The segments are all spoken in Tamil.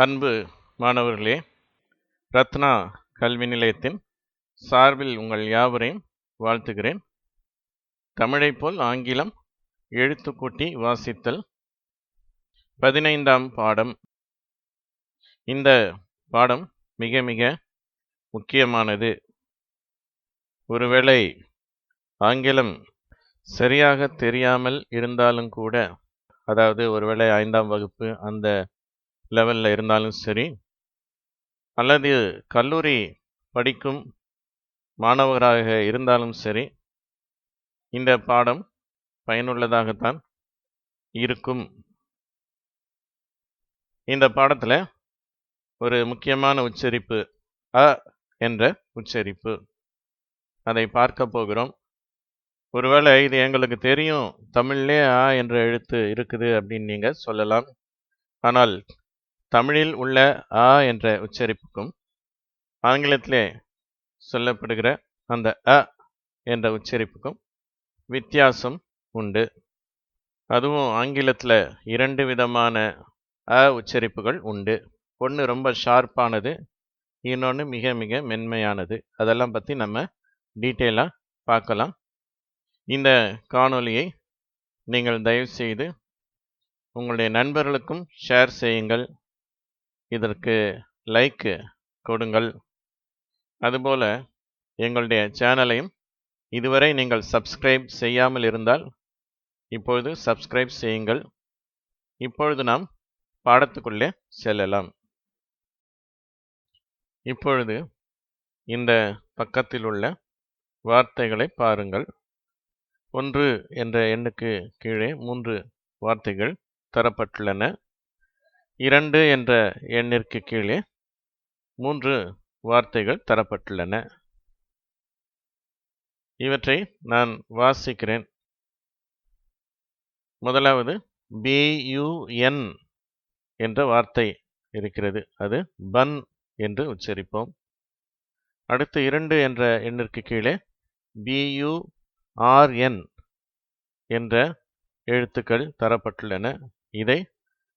அன்பு மாணவர்களே ரத்னா கல்வி நிலையத்தின் சார்பில் உங்கள் யாவரையும் வாழ்த்துகிறேன். தமிழைப் போல் ஆங்கிலம் எழுத்துக்கூட்டி வாசித்தல் பதினைந்தாம் பாடம். இந்த பாடம் மிக மிக முக்கியமானது. ஒருவேளை ஆங்கிலம் சரியாக தெரியாமல் இருந்தாலும் கூட அதாவது ஒருவேளை ஐந்தாம் வகுப்பு அந்த லெவலில் இருந்தாலும் சரி அல்லது கல்லூரி படிக்கும் மாணவராக இருந்தாலும் சரி இந்த பாடம் பயனுள்ளதாகத்தான் இருக்கும். இந்த பாடத்தில் ஒரு முக்கியமான உச்சரிப்பு அ என்ற உச்சரிப்பு. அதை பார்க்க போகிறோம். ஒருவேளை இது எங்களுக்கு தெரியும் தமிழ்லே ஆ என்ற எழுத்து இருக்குது அப்படின்னு நீங்கள் சொல்லலாம். ஆனால் தமிழில் உள்ள ஆ என்ற உச்சரிப்புக்கும் ஆங்கிலத்திலே சொல்லப்படுகிற அந்த அ என்ற உச்சரிப்புக்கும் வித்தியாசம் உண்டு. அதுவும் ஆங்கிலத்தில் இரண்டு விதமான அ உச்சரிப்புகள் உண்டு. ஒன்று ரொம்ப ஷார்ப்பானது இன்னொன்று மிக மிக மென்மையானது. அதெல்லாம் பற்றி நம்ம டீட்டெயிலாக பார்க்கலாம். இந்த காணொலியை நீங்கள் தயவுசெய்து உங்களுடைய நண்பர்களுக்கும் ஷேர் செய்யுங்கள். இதற்கு லைக்கு கொடுங்கள். அதுபோல் எங்களுடைய சேனலையும் இதுவரை நீங்கள் சப்ஸ்கிரைப் செய்யாமல் இருந்தால் இப்பொழுது சப்ஸ்கிரைப் செய்யுங்கள். இப்பொழுது நாம் பாடத்துக்குள்ளே செல்லலாம். இப்பொழுது இந்த பக்கத்தில் உள்ள வார்த்தைகளை பாருங்கள். ஒன்று என்ற எண்ணுக்கு கீழே மூன்று வார்த்தைகள் தரப்பட்டுள்ளன. இரண்டு என்ற எண்ணிற்கு கீழே மூன்று வார்த்தைகள் தரப்பட்டுள்ளன. இவற்றை நான் வாசிக்கிறேன். முதலாவது பியூஎன் என்ற வார்த்தை இருக்கிறது. அது பன் என்று உச்சரிப்போம். அடுத்து இரண்டு என்ற எண்ணிற்கு கீழே பியூஆர்என் என்ற எழுத்துக்கள் தரப்பட்டுள்ளன. இதை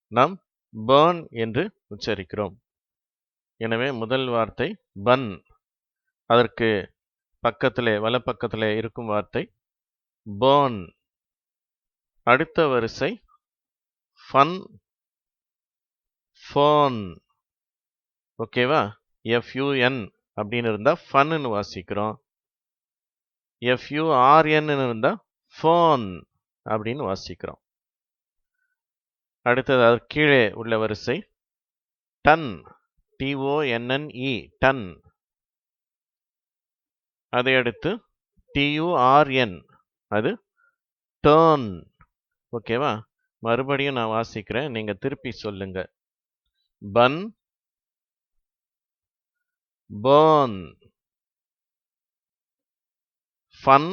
நாம் பர்ன் என்று உச்சரிக்கிறோம். எனவே முதல் வார்த்தை பன் அதற்கு பக்கத்திலே வலப்பக்கத்திலே இருக்கும் வார்த்தை பர்ன் அடுத்த வரிசை ஃபன் ஃபோன் ஓகேவா எஃப்யூஎன் அப்படின்னு இருந்தால் ஃபன்னு வாசிக்கிறோம். எஃப்யூஆர்என்னு இருந்தால் ஃபோன் அப்படின்னு வாசிக்கிறோம். அடுத்தது அதற்கு கீழே உள்ள வரிசை. Done D O N N E done. அதை அடுத்து டியூஆர்என் அது டேர்ன். ஓகேவா? மறுபடியும் நான் வாசிக்கிறேன். நீங்கள் திருப்பி சொல்லுங்க. Bun burn. Fun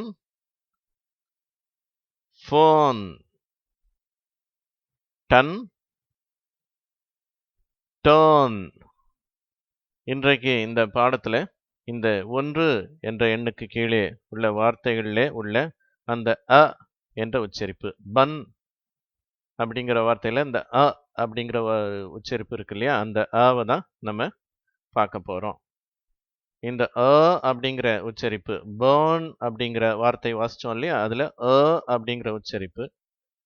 phone. Done turn இன்றைக்கு இந்த பாடத்தில் இந்த ஒன்று என்ற எண்ணுக்கு கீழே உள்ள வார்த்தைகளிலே உள்ள அந்த அ என்ற உச்சரிப்பு. பன் அப்படிங்கிற வார்த்தையில் இந்த அ அப்படிங்கிற உச்சரிப்பு இருக்கு இல்லையா? அந்த அவை தான் நம்ம பார்க்க போகிறோம் இந்த அ அப்படிங்கிற உச்சரிப்பு பேர்ன் அப்படிங்கிற வார்த்தை வாசித்தோம் இல்லையா? அதில் அ அப்படிங்கிற உச்சரிப்பு.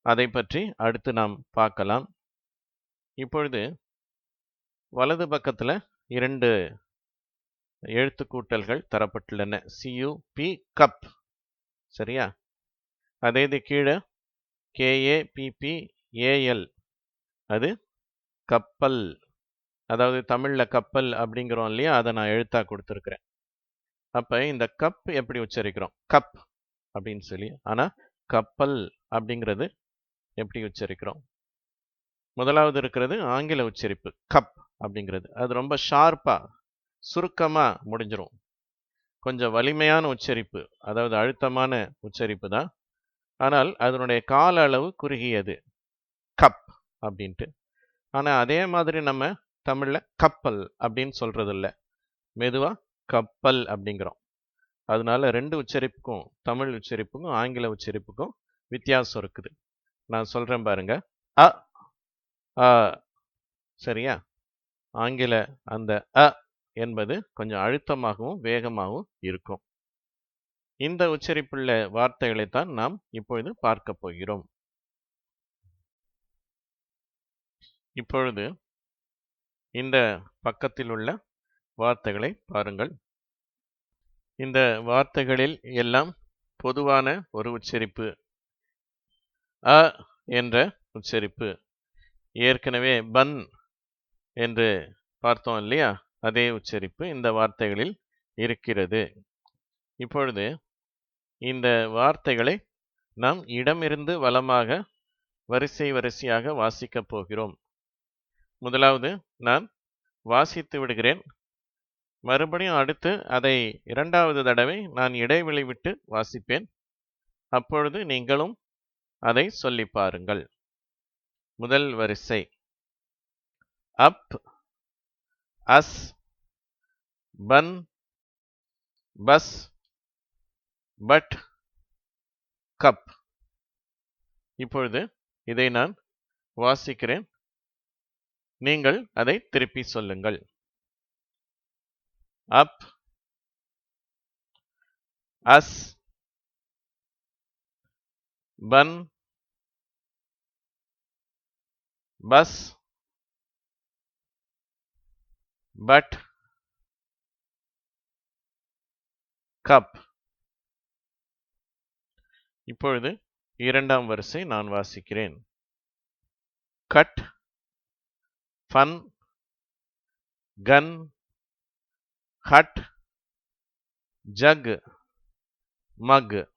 அதை பற்றி அடுத்து நாம் பார்க்கலாம். இப்பொழுது வலது பக்கத்தில் இரண்டு எழுத்துக்கூட்டல்கள் தரப்பட்டுள்ளன. சியூபி கப் சரியா? அதே இது கீழே கேஏபிபி ஏஎல் அது கப்பல். அதாவது தமிழில் கப்பல் அப்படிங்கிறோம் இல்லையா? அதை நான் எழுத்தாக கொடுத்துருக்குறேன். அப்போ இந்த கப் எப்படி உச்சரிக்கிறோம்? கப் அப்படின்னு சொல்லி. ஆனால் கப்பல் அப்படிங்கிறது எப்படி உச்சரிக்கிறோம்? முதலாவது இருக்கிறது ஆங்கில உச்சரிப்பு கப் அப்படிங்கிறது. அது ரொம்ப ஷார்ப்பாக சுருக்கமாக முடிஞ்சிடும் கொஞ்சம் வலிமையான உச்சரிப்பு அதாவது அழுத்தமான உச்சரிப்பு தான். ஆனால் அதனுடைய கால அளவு குறுகியது. கப் அப்படின்ட்டு. ஆனால் அதே மாதிரி நம்ம தமிழில் கப்பல் அப்படின்னு சொல்கிறது இல்லை மெதுவாக கப்பல் அப்படிங்கிறோம். அதனால ரெண்டு உச்சரிப்புக்கும் தமிழ் உச்சரிப்புக்கும் ஆங்கில உச்சரிப்புக்கும் வித்தியாசம் இருக்குது. நான் சொல்கிறேன் பாருங்க. அ ஆ சரியா? ஆங்கில அந்த அ என்பது கொஞ்சம் அழுத்தமாகவும் வேகமாகவும் இருக்கும். இந்த உச்சரிப்புள்ள வார்த்தைகளைத்தான் நாம் இப்பொழுது பார்க்க போகிறோம். இப்பொழுது இந்த பக்கத்தில் உள்ள வார்த்தைகளை பாருங்கள். இந்த வார்த்தைகளில் எல்லாம் பொதுவான ஒரு உச்சரிப்பு அ என்ற உச்சரிப்பு. ஏற்கனவே பன் என்று பார்த்தோம் இல்லையா? அதே உச்சரிப்பு இந்த வார்த்தைகளில் இருக்கிறது. இப்பொழுது இந்த வார்த்தைகளை நாம் இடமிருந்து வளமாக வரிசை வரிசையாக வாசிக்கப் போகிறோம். முதலாவது நான் வாசித்து விடுகிறேன். மறுபடியும் அடுத்து அதை இரண்டாவது தடவை நான் இடைவெளி விட்டு வாசிப்பேன். அப்பொழுது நீங்களும் அதை சொல்லி பாருங்கள். முதல் வரிசை. Up us bun bus but cup. இப்பொழுது இதை நான் வாசிக்கிறேன். நீங்கள் அதை திருப்பி சொல்லுங்கள். Up us bun bus but cup இப்பொழுது இரண்டாம் வரிசை நான் வாசிக்கிறேன். Cut fun gun hut jug mug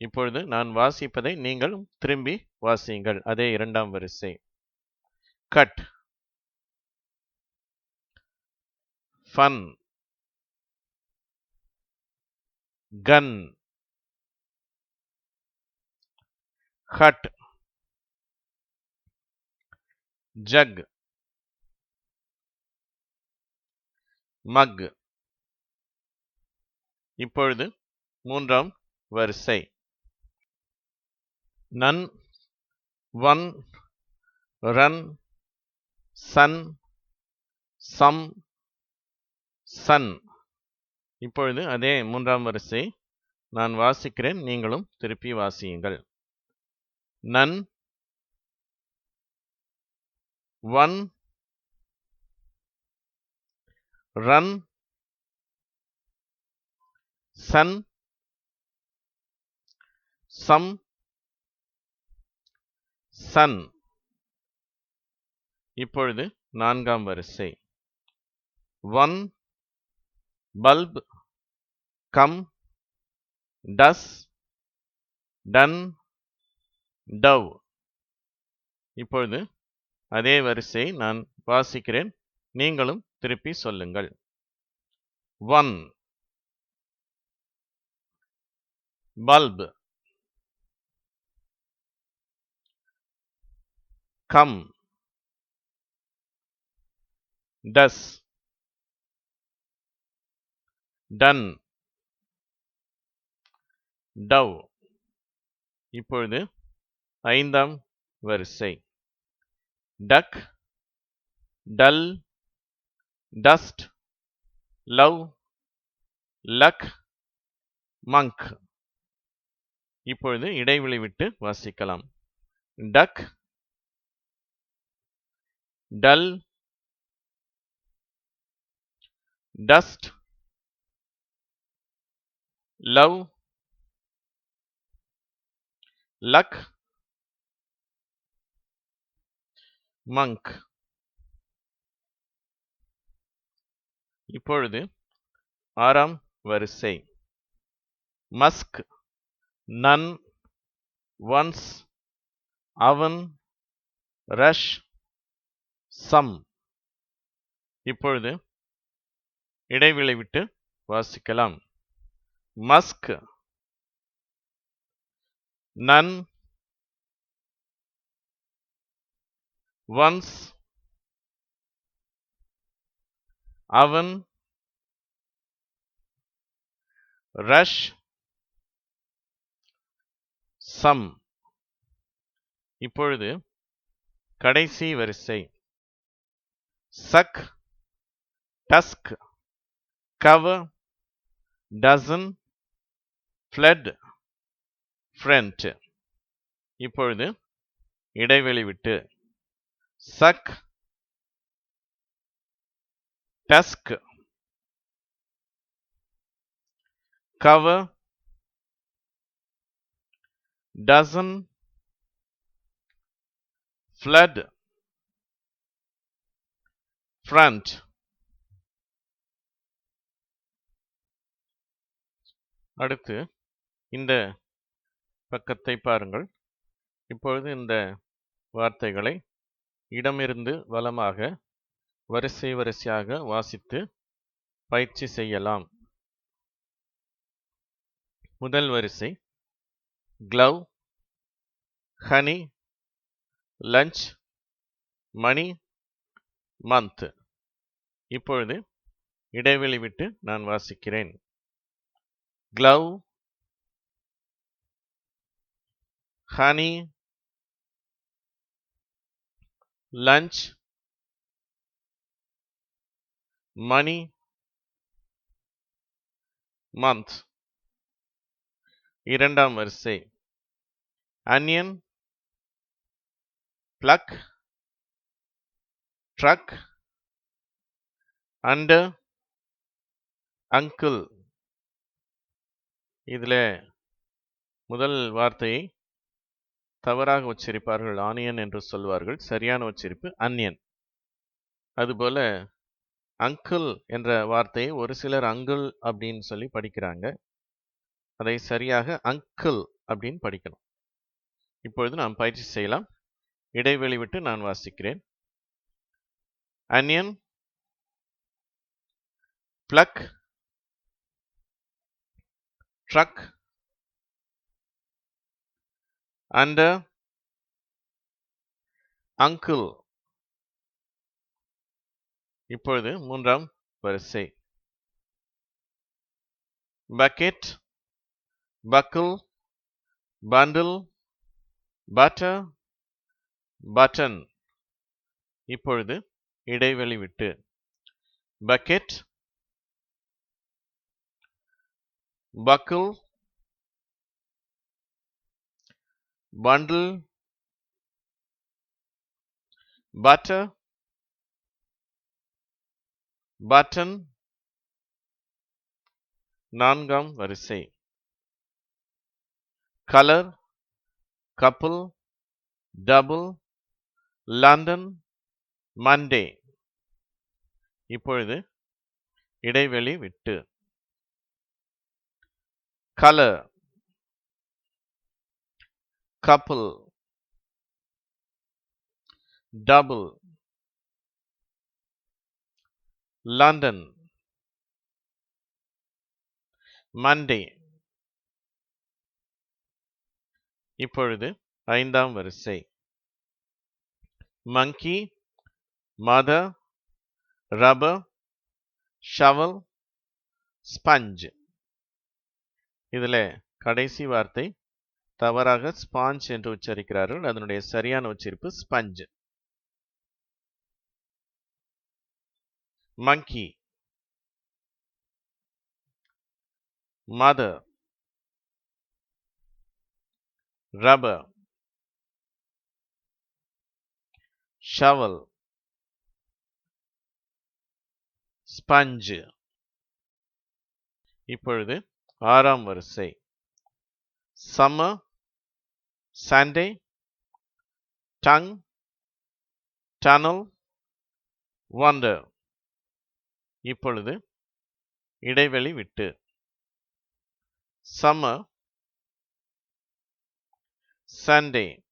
இப்பொழுது நான் வாசிப்பதை நீங்கள் திரும்பி வாசியுங்கள். அதே இரண்டாம் வரிசை. Cut. Fun. Gun. Hut. Jug. Mug. இப்பொழுது மூன்றாம் வரிசை. Nun one run sun sum sun. இப்பொழுது அதே மூன்றாம் வரிசை நான் வாசிக்கிறேன் நீங்களும் திருப்பி வாசியுங்கள். Nun one run sun sum sun. இப்பொழுது நான்காம் வரிசை. One bulb come does done dove. இப்பொழுது அதே வரிசையை நான் வாசிக்கிறேன். நீங்களும் திருப்பி சொல்லுங்கள். One bulb come. Does. Done. Dove. இப்பொழுது ஐந்தாம் வரிசை. Duck. Dull. Dust. Love. Luck. Monk. இப்பொழுது இடைவெளி விட்டு வாசிக்கலாம். Duck. Dull dust love luck monk இப்பொழுது ஆறாம் வரிசை. Musk nun once oven rush sum. இப்பொழுது இடைவெளி விட்டு வாசிக்கலாம். Musk. Nun. Once oven. Rush. Sum. இப்பொழுது கடைசி வரிசை. Chuck tusk cover dozen flood front. இப்பொழுது இடைவெளி விட்டு chuck tusk cover dozen flood front. அடுத்து இந்த பக்கத்தை பாருங்கள். இப்பொழுது இந்த வார்த்தைகளை இடமிருந்து வலமாக வரிசை வரிசையாக வாசித்து பயிற்சி செய்யலாம். முதல் வரிசை glove honey lunch money month இப்பொழுது இடைவெளி விட்டு நான் வாசிக்கிறேன். Glove honey lunch money month இரண்டாம் வரிசை. Onion plug truck under uncle. இதில் முதல் வார்த்தையை தவறாக உச்சரிப்பார்கள் ஆனியன் என்று சொல்வார்கள் சரியான உச்சரிப்பு அன்யன் அதுபோல அங்கிள் என்ற வார்த்தையை ஒரு சிலர் அங்கிள் அப்படின்னு சொல்லி படிக்கிறாங்க. அதை சரியாக அங்கிள் அப்படின்னு படிக்கணும். இப்பொழுது நாம் பயிற்சி செய்யலாம். இடைவெளி விட்டு நான் வாசிக்கிறேன். Onion pluck truck under uncle இப்பொழுது மூன்றாம் வரிசை. Bucket buckle, bundle, butter, button. இப்பொழுது இடைவெளி விட்டு. Bucket buckle, bundle, butter, button, நான்காம் வரிசை. Colour couple double London Monday இப்பொழுது இடைவெளி விட்டு. Colour couple, double London Monday இப்பொழுது ஐந்தாம் வரிசை. Monkey mother rubber shovel sponge இதில் கடைசி வார்த்தை தவறாக ஸ்பாஞ்ச் என்று உச்சரிக்கிறார்கள். அதனுடைய சரியான உச்சரிப்பு sponge monkey mother rubber. Shovel. Sponge. இப்பொழுது ஆறாம் வரிசை. Summer Sunday tongue tunnel wonder இப்பொழுது இடைவெளி விட்டு. Summer Sunday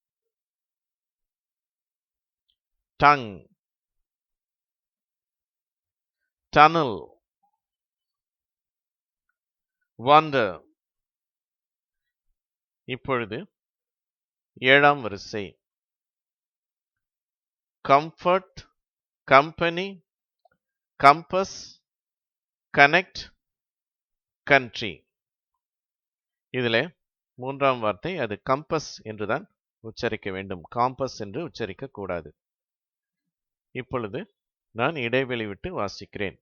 tongue tunnel wonder இப்பொழுது ஏழாம் வரிசை. Comfort company compass connect country இதில் மூன்றாம் வார்த்தை அது கம்பஸ் என்றுதான் உச்சரிக்க வேண்டும். காம்பஸ் என்று உச்சரிக்க கூடாது. இப்பொழுது நான் இடைவெளி விட்டு வாசிக்கிறேன்.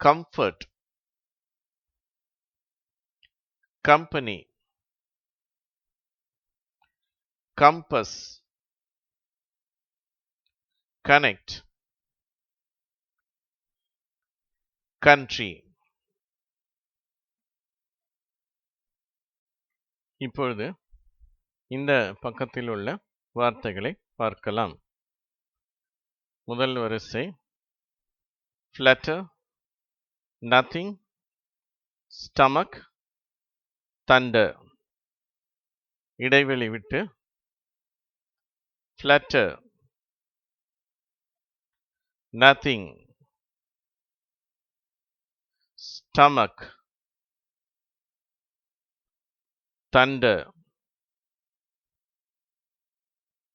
Comfort company. Compass. Connect. Country. இப்பொழுது இந்த பக்கத்தில் உள்ள வார்த்தைகளை பார்க்கலாம். முதல் வரிசை. ஃப்ளட்டர் நத்திங் ஸ்டமக் தண்டு இடைவெளி விட்டு ஃப்ளட்டர் நத்திங் ஸ்டமக் தண்டு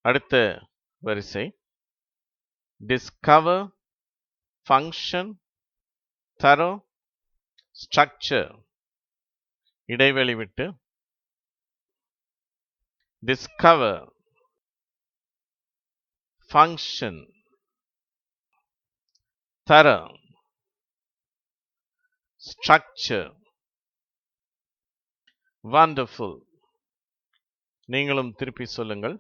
அடுத்த வரிசை டிஸ்கவர் ஃபங்க்ஷன் தரோ ஸ்ட்ரக்சர் இடைவெளி விட்டு discover function thorough structure wonderful நீங்களும் திருப்பி சொல்லுங்கள்.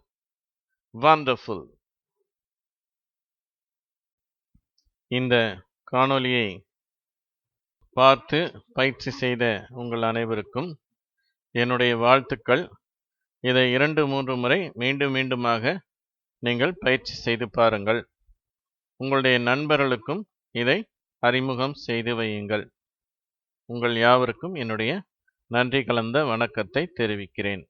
வண்டர்ஃபுல் இந்த காணொலியை பார்த்து பயிற்சி செய்த உங்கள் அனைவருக்கும் என்னுடைய வாழ்த்துக்கள். இதை இரண்டு மூன்று முறை மீண்டும் மீண்டுமாக நீங்கள் பயிற்சி செய்து பாருங்கள். உங்களுடைய நண்பர்களுக்கும் இதை அறிமுகம் செய்து வையுங்கள். உங்கள் யாவருக்கும் என்னுடைய நன்றி கலந்த வணக்கத்தை தெரிவிக்கிறேன்.